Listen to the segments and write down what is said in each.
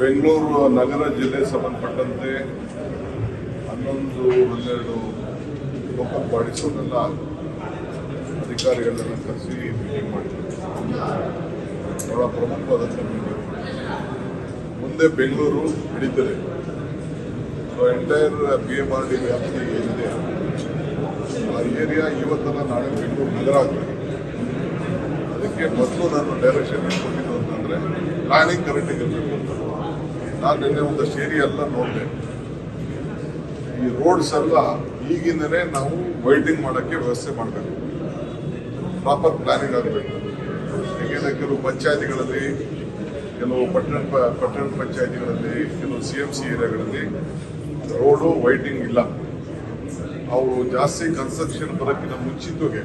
ಬೆಂಗಳೂರು ನಗರ ಜಿಲ್ಲೆ ಸಂಬಂಧಪಟ್ಟಂತೆ ಹನ್ನೊಂದು, ಹನ್ನೆರಡು ಲೋಕಲ್ ಬಾಡೀಸ್ನೆಲ್ಲ ಅಧಿಕಾರಿಗಳನ್ನ ಕರೆಸಿ ಮೀಟಿಂಗ್ ಮಾಡಿದ್ರು ಬಹಳ ಪ್ರಮುಖವಾದಂಥ ಮೀಟಿಂಗ್ ಮುಂದೆ Bengaluru ಹಿಡಿತದೆ so entire B M R D ವ್ಯಾಪ್ತಿ ಏನಿದೆ, ಆ ಏರಿಯಾ ಇವತ್ತಲ್ಲ ನಾಳೆ ಬೆಂಗಳೂರು ನಗರ ಆಗ್ತದೆ. ಅದಕ್ಕೆ ಮೊದಲು ನಾನು ಡೈರೆಕ್ಷನ್ ಕೊಟ್ಟಿದ್ದು ಅಂತಂದರೆ ಪ್ಲಾನಿಂಗ್ ಕರೆಕ್ಟಿಗೆ ಇರಬೇಕು ಅಂತ. ನಾನು ನಿನ್ನೆ ಒಂದು ಏರಿಯಾ ಎಲ್ಲ ನೋಡಿದೆ. ಈ ರೋಡ್ಸ್ ಎಲ್ಲ ಈಗಿಂದನೇ ನಾವು ವೈಲ್ಡಿಂಗ್ ಮಾಡೋಕ್ಕೆ ವ್ಯವಸ್ಥೆ ಮಾಡಬೇಕು. ಪ್ರಾಪರ್ ಪ್ಲಾನಿಂಗ್ ಆಗಬೇಕು. ಯಾಕೆಂದರೆ ಕೆಲವು ಪಂಚಾಯತಿಗಳಲ್ಲಿ, ಕೆಲವು ಪಟ್ಟಣ ಪಟ್ಟಣ ಪಂಚಾಯತಿಗಳಲ್ಲಿ, ಕೆಲವು ಸಿ ಎಂ ಸಿ ಏರಿಯಾಗಳಲ್ಲಿ ರೋಡು ವೈಟಿಂಗ್ ಇಲ್ಲ. ಅವರು ಜಾಸ್ತಿ ಕನ್ಸ್ಟ್ರಕ್ಷನ್ ಬರೋಕ್ಕಿಂತ ಮುಂಚಿತವಾಗಿ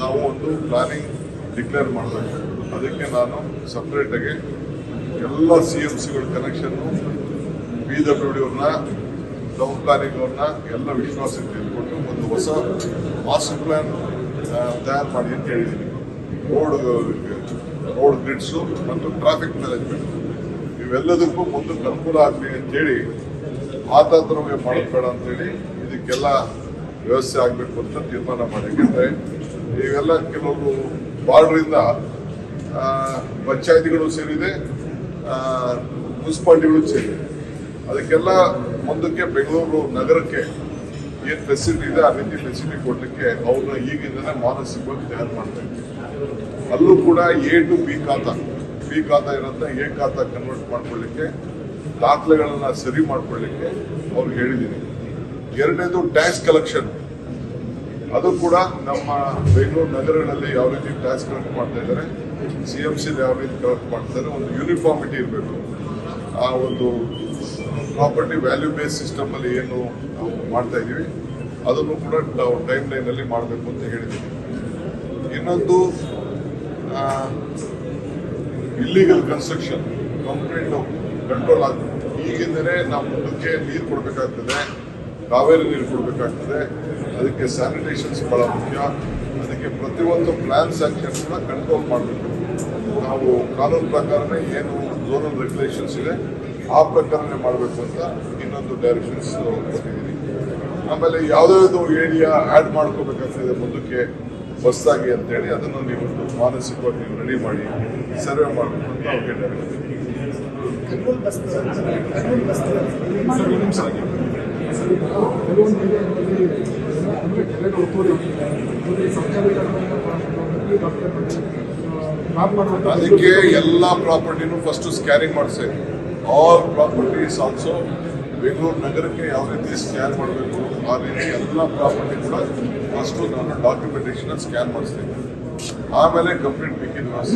ನಾವು ಒಂದು ಪ್ಲಾನಿಂಗ್ ಡಿಕ್ಲೇರ್ ಮಾಡಬೇಕು. ಅದಕ್ಕೆ ನಾನು ಸಪ್ರೇಟಾಗಿ ಎಲ್ಲ ಸಿ ಎಂ ಸಿಗಳ ಕನೆಕ್ಷನ್ನು ಬಿ ಡಬ್ಲ್ಯೂ ಡಿ ಅವ್ರನ್ನ ಎಲ್ಲ ವಿಶ್ವಾಸಕ್ಕೆ ತೆಗೆದುಕೊಂಡು ಒಂದು ಹೊಸ ಮಾಸ್ಟರ್ ಪ್ಲಾನ್ ತಯಾರು ಮಾಡಿ ಅಂತ ಹೇಳಿದ್ದೀನಿ ರೋಡ್ ರೋಡ್ ಗ್ರಿಡ್ಸು ಮತ್ತು ಟ್ರಾಫಿಕ್ ಮ್ಯಾನೇಜ್ಮೆಂಟ್ ಇವೆಲ್ಲದಕ್ಕೂ ಮುಂದಕ್ಕೆ ಅನುಕೂಲ ಆಗಲಿ ಅಂತೇಳಿ ಮಾತಾತ್ರವೇ ಮಾಡೋದು ಬೇಡ ಅಂತೇಳಿ ಇದಕ್ಕೆಲ್ಲ ವ್ಯವಸ್ಥೆ ಆಗಬೇಕು ಅಂತ ತೀರ್ಮಾನ ಮಾಡಿ ಯಾಕೆಂದರೆ ಇವೆಲ್ಲ ಕೆಲವರು ಬಾರ್ಡ್ರಿಂದ ಪಂಚಾಯತಿಗಳು ಸೇರಿದೆ ಮುನ್ಸಿಪಾಲ್ಟಿಗಳು ಸೇರಿದೆ ಅದಕ್ಕೆಲ್ಲ ಮುಂದಕ್ಕೆ ಬೆಂಗಳೂರು ನಗರಕ್ಕೆ ಏನು ಫೆಸಿಲಿಟಿ ಇದೆ, ಆ ರೀತಿ ಫೆಸಿಲಿಟಿ ಕೊಡಲಿಕ್ಕೆ ಅವ್ರನ್ನ ಈಗಿಂದಲೇ ಮಾನಸಿಕವಾಗಿ ತಯಾರು ಮಾಡ್ತಾರೆ ಅಲ್ಲೂ ಕೂಡ A to B khata. B khata ಇರೋದನ್ನ ಎ ಖಾತಾ ಕನ್ವರ್ಟ್ ಮಾಡ್ಕೊಳ್ಳಿಕ್ಕೆ, ದಾಖಲೆಗಳನ್ನ ಸರಿ ಮಾಡ್ಕೊಳ್ಳಿಕ್ಕೆ ಅವ್ರಿಗೆ ಹೇಳಿದ್ದೀನಿ ಎರಡನೇದು ಟ್ಯಾಕ್ಸ್ ಕಲೆಕ್ಷನ್ ಅದು ಕೂಡ ನಮ್ಮ ಬೆಂಗಳೂರು ನಗರಗಳಲ್ಲಿ ಯಾವ ರೀತಿ ಟ್ಯಾಕ್ಸ್ ಕಲೆಕ್ಟ್ ಮಾಡ್ತಾ ಇದ್ದಾರೆ ಸಿ ಎಂ ಸಿ ಯಾವ ರೀತಿ ಕಲೆಕ್ಟ್ ಮಾಡ್ತಾರೆ ಒಂದು ಯೂನಿಫಾರ್ಮಿಟಿ ಇರಬೇಕು. ಆ ಒಂದು ಪ್ರಾಪರ್ಟಿ ವ್ಯಾಲ್ಯೂ ಬೇಸ್ ಸಿಸ್ಟಮ್ ಅಲ್ಲಿ ಏನು ನಾವು ಮಾಡ್ತಾ ಇದೀವಿ ಅದನ್ನು ಕೂಡ ನಾವು ಟೈಮ್ ಅಲ್ಲಿ ಮಾಡಬೇಕು ಅಂತ ಹೇಳಿದ್ದೀವಿ. ಇನ್ನೊಂದು ಇಲ್ಲಿಗಲ್ ಕನ್ಸ್ಟ್ರಕ್ಷನ್ ಕಂಪ್ಲೀಟ್ ಕಂಟ್ರೋಲ್ ಆಗಬೇಕು. ಈಗಿಂದಲೇ ನಾವು ಮುಂದಕ್ಕೆ ನೀರು ಕೊಡಬೇಕಾಗ್ತದೆ. ಕಾವೇರಿ ನೀರು ಕೊಡಬೇಕಾಗ್ತದೆ. ಅದಕ್ಕೆ ಸ್ಯಾನಿಟೇಷನ್ಸ್ ಬಹಳ ಮುಖ್ಯ. ಅದಕ್ಕೆ ಪ್ರತಿಯೊಂದು ಪ್ಲಾನ್ ಸ್ಯಾಂಕ್ಷನ್ಸ್ನ ಕೂಡ ಕಂಟ್ರೋಲ್ ಮಾಡಬೇಕು. ನಾವು ಕಾನೂನು ಪ್ರಕಾರನೇ ಏನು ಝೋನಲ್ ರೆಗ್ಯುಲೇಷನ್ಸ್ ಇದೆ ಆ ಪ್ರಕಾರನೇ ಮಾಡಬೇಕು ಅಂತ ಇನ್ನೊಂದು ಡೈರೆಕ್ಷನ್ಸ್ ಕೊಟ್ಟಿದ್ದೀನಿ. ಆಮೇಲೆ ಯಾವುದಾದ್ರು ಏರಿಯಾ ಆ್ಯಡ್ ಮಾಡ್ಕೋಬೇಕಾಗ್ತದೆ ಮುಂದಕ್ಕೆ ಹೊಸದಾಗಿ ಅಂತೇಳಿ ಅದನ್ನು ನೀವು ಮಾನಸಿಕವಾಗಿ ನೀವು ರೆಡಿ ಮಾಡಿ ಸರ್ವೆ ಮಾಡಬೇಕು ಅಂತ ಅವ್ರಿಗೆ ಡೈರೆಕ್ಷನ್ ಅದಕ್ಕೆ ಎಲ್ಲ ಪ್ರಾಪರ್ಟಿನೂ ಫಸ್ಟ್ ಸ್ಕ್ಯಾನಿಂಗ್ ಮಾಡಿಸಿ. ಆಲ್ ಪ್ರಾಪರ್ಟೀಸ್ ಆಲ್ಸೋ ಬೆಂಗಳೂರು ನಗರಕ್ಕೆ ಯಾವ ರೀತಿ ಸ್ಕ್ಯಾನ್ ಮಾಡಬೇಕು, ಆ ರೀತಿ ಎಲ್ಲ ಪ್ರಾಪರ್ಟಿ ಕೂಡ ಫಸ್ಟು ನಾನು ಡಾಕ್ಯುಮೆಂಟೇಷನ್ ಸ್ಕ್ಯಾನ್ ಮಾಡಿಸ್ತೀನಿ. ಆಮೇಲೆ ಕಂಪ್ಲೀಟ್ ಆಗಿರೋದು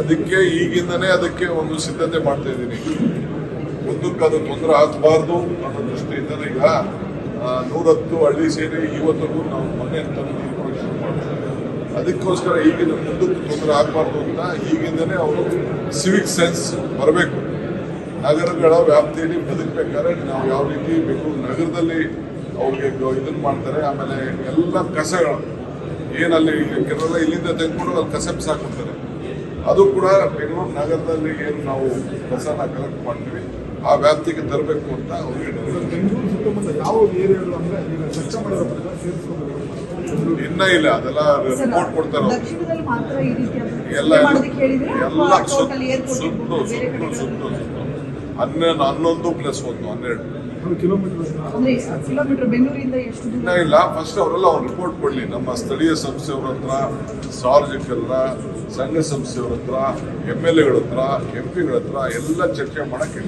ಅದಕ್ಕೆ ಈಗಿಂದನೇ ಅದಕ್ಕೆ ಒಂದು ಸಿದ್ಧತೆ ಮಾಡ್ತಾ ಇದ್ದೀನಿ. ಮುಂದಕ್ಕೆ ಅದು ತೊಂದರೆ ಆಗಬಾರ್ದು ಅನ್ನೋ ದೃಷ್ಟಿಯಿಂದ ಈಗ ನೂರತ್ತು ಹಳ್ಳಿ ಸೇರಿ ಇವತ್ತಿಗೂ ನಾವು ಮೊನ್ನೆ ತಂದು ಅದಕ್ಕೋಸ್ಕರ ಈಗಿನ ಮುಂದಕ್ಕೆ ತೊಂದರೆ ಆಗಬಾರ್ದು ಅಂತ ಈಗಿಂದನೇ ಅವರು ಸಿವಿಕ್ ಸೆನ್ಸ್ ಬರಬೇಕು. ನಗರಗಳ ವ್ಯಾಪ್ತಿಯಲ್ಲಿ ಬದುಕಬೇಕಾದ್ರೆ ನಾವು ಯಾವ ರೀತಿ ಬೇಕು ನಗರದಲ್ಲಿ ಅವ್ರಿಗೆ ಇದನ್ನ ಮಾಡ್ತಾರೆ ಆಮೇಲೆ ಎಲ್ಲ ಕಸಗಳು. ಏನಲ್ಲಿ ಕೆಲವೆಲ್ಲ ಇಲ್ಲಿಂದ ತೆಗೆದುಕೊಂಡು ಅಲ್ಲಿ ಕಸ ಬಿಸಾಕೊಡ್ತಾರೆ ಅದು ಕೂಡ ಬೆಂಗಳೂರು ನಗರದಲ್ಲಿ ಏನು ನಾವು ಕಸನ ಕಲೆಕ್ಟ್ ಮಾಡ್ತೀವಿ ಆ ವ್ಯಾಪ್ತಿಗೆ ತರಬೇಕು ಅಂತ ಅವ್ರಿಗೆ ಬೆಂಗಳೂರು ಸುತ್ತಮುತ್ತ ಯಾವ ಏರಿಯಾಗಳು ಅಂದರೆ ಈಗ ಸ್ವಚ್ಛ ಮಾಡಿರೋ ಪ್ರಕಾರ ಇನ್ನ ಇಲ್ಲ ಅದೆಲ್ಲ ರಿಪೋರ್ಟ್ ಕೊಡ್ತಾರೆ ಎಲ್ಲ ಹೇಳಿದ್ರೆ ಎಲ್ಲ ಸುತ್ತು ಸುತ್ತು ಸುತ್ತು ಸುತ್ತು. ಹನ್ನೆರಡು ಹನ್ನೊಂದು ಪ್ಲಸ್ ಒಂದು ಹನ್ನೆರಡು. ಇನ್ನ ಇಲ್ಲ ಫಸ್ಟ್ ಅವರೆಲ್ಲ ಅವ್ರು ರಿಪೋರ್ಟ್ ಕೊಡಲಿ. ನಮ್ಮ ಸ್ಥಳೀಯ ಸಂಸ್ಥೆಯವ್ರ ಹತ್ರ ಸಾರ್ವಜನಿಕರ ಸಂಘ ಸಂಸ್ಥೆಯವ್ರ ಹತ್ರ ಎಂ ಎಲ್ ಎಗಳ ಹತ್ರ ಎಂ ಪಿಗಳ ಹತ್ರ ಎಲ್ಲ ಚರ್ಚೆ ಮಾಡಕ್ಕೆ